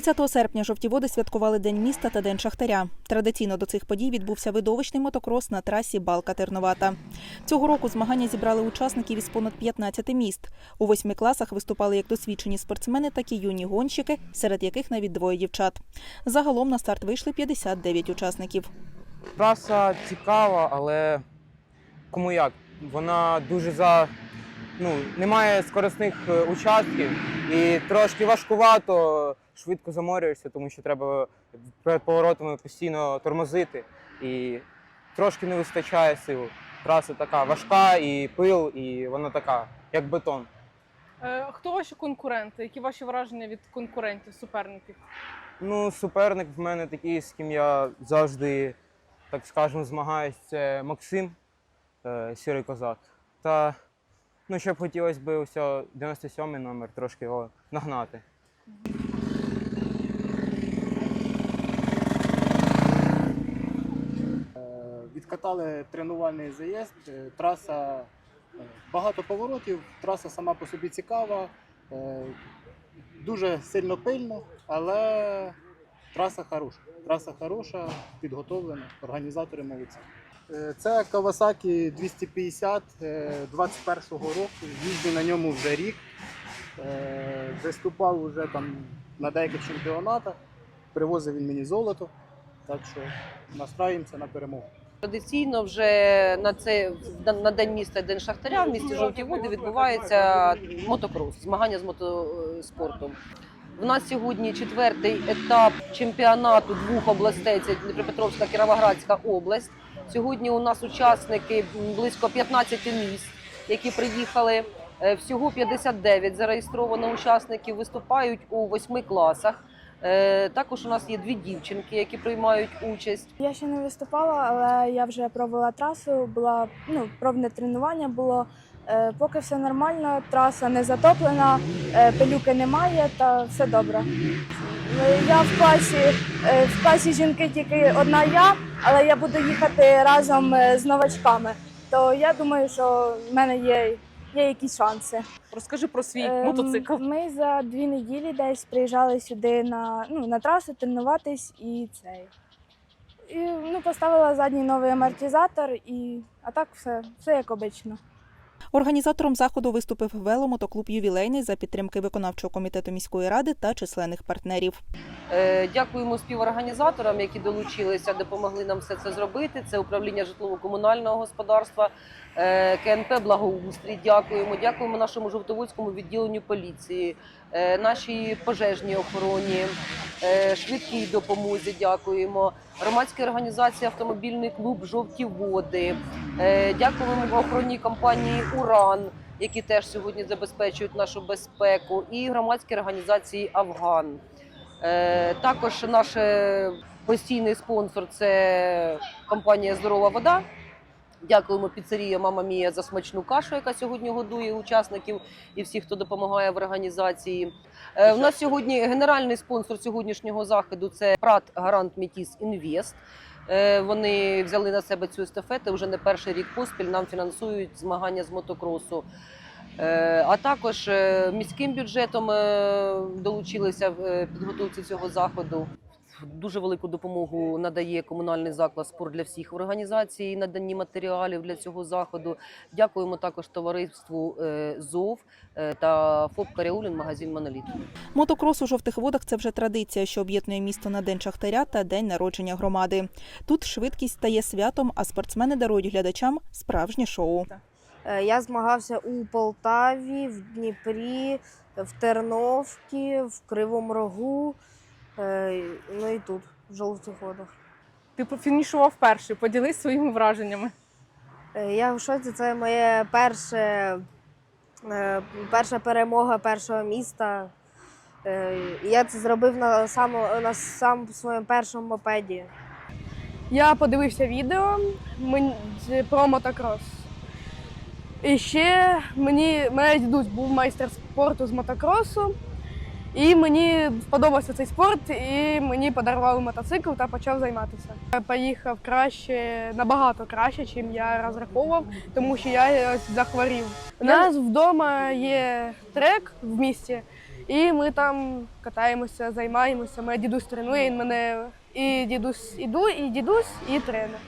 30 серпня жовті води святкували День міста та День Шахтаря. Традиційно до цих подій відбувся видовищний мотокрос на трасі Балка Терновата. Цього року змагання зібрали учасників із понад 15 міст. У восьми класах виступали як досвідчені спортсмени, так і юні гонщики, серед яких навіть двоє дівчат. Загалом на старт вийшли 59 учасників. Траса цікава, але кому як. Вона дуже за. Ну, немає скорисних е, участків і трошки важкувато, швидко заморюєшся, тому що треба перед поворотами постійно тормозити. І трошки не вистачає сил. Траса така важка, і пил, і вона така, як бетон. Е, Хто ваші конкуренти? Які ваші враження від конкурентів, суперників? Ну, суперник в мене такий, з ким я завжди, так скажемо, змагаюсь, це Максим, е, сірий козак. Та ну, ще б хотілося б ось 97-й номер трошки його нагнати. Е, Відкатали тренувальний заїзд, е, траса е, багато поворотів, траса сама по собі цікава, е, дуже сильно пильно, але траса хороша. Траса хороша, підготовлена, організатори молодці. Це Kawasaki 250 е, 21-го року. Їздю на ньому вже рік. Виступав вже там на деяких чемпіонатах. Привозив він мені золото. Так що настраюємося на перемогу. Традиційно вже на це на, день міста, день шахтаря в місті Жовті Води відбувається мотокрос, змагання з мотоспортом. У нас сьогодні четвертий етап чемпіонату двох областей. Це Дніпропетровська, Кіровоградська область. Сьогодні у нас учасники близько 15 міст, які приїхали. Е, Всього 59 зареєстровано учасників, виступають у восьми класах. Е, Також у нас є дві дівчинки, які приймають участь. Я ще не виступала, але я вже пробувала трасу. Була ну, пробне тренування було. Е, поки все нормально, траса не затоплена, е, пилюки немає та все добре. Е, Я в класі, в класі жінки тільки одна я, але я буду їхати разом з новачками. То я думаю, що в мене є, є якісь шанси. Розкажи про свій Ем, мотоцикл. Ми за дві неділі десь приїжджали сюди на, ну, на трасу тренуватись і цей. І ну, поставила задній новий амортизатор, і а так все, все як обично. Організатором заходу виступив веломотоклуб Ювілейний за підтримки виконавчого комітету міської ради та численних партнерів. Е, Дякуємо співорганізаторам, які долучилися, допомогли нам все це зробити. Це управління житлово-комунального господарства, е, КНП Благоустрій. Дякуємо. Дякуємо нашому жовтоводському відділенню поліції, е, нашій пожежній охороні, швидкій допомозі. Дякуємо. Громадській організації Автомобільний клуб Жовті води. Дякуємо охоронній компанії Уран. Які теж сьогодні забезпечують нашу безпеку, і громадській організації Афган. Е, Також наш е, постійний спонсор це компанія Здорова вода. Дякуємо піцерія Мама Мія за смачну кашу, яка сьогодні годує учасників і всіх, хто допомагає в організації. Е, У нас сьогодні генеральний спонсор сьогоднішнього заходу це Прат Гарант Метіс Інвест. Е, Вони взяли на себе цю естафету вже не перший рік поспіль. Нам фінансують змагання з мотокросу. Е, А також е, міським бюджетом е, долучилися в підготовці цього заходу. Дуже велику допомогу надає комунальний заклад спорт для всіх в організації наданні матеріалів для цього заходу. Дякуємо також товариству ЗОВ та ФОП Каряулін, магазин Моноліт. Мотокрос у жовтих водах це вже традиція, що об'єднує місто на День Шахтаря та День народження громади. Тут швидкість стає святом, а спортсмени дарують глядачам справжнє шоу. Е, Я змагався у Полтаві, в Дніпрі, в Терновці, в Кривому Рогу, е, ну і тут, в жовтих водах. Ти фінішував перший. Поділись своїми враженнями. Е, Я в шоці, це моє перше, перша перемога першого міста. Я це зробив на само, на сам своєму першому мопеді. Я подивився відео про мотокрос. І ще мені мене дідусь був майстер спорту з мотокросу. І мені сподобався цей спорт, і мені подарували мотоцикл та почав займатися. Я поїхав краще, набагато краще, ніж я розраховував, тому що я ось захворів. У нас вдома є трек в місті, І ми там катаємося, займаємося. Мене дідусь тренує, він мене і дідусь іду, і дідусь, і тренер.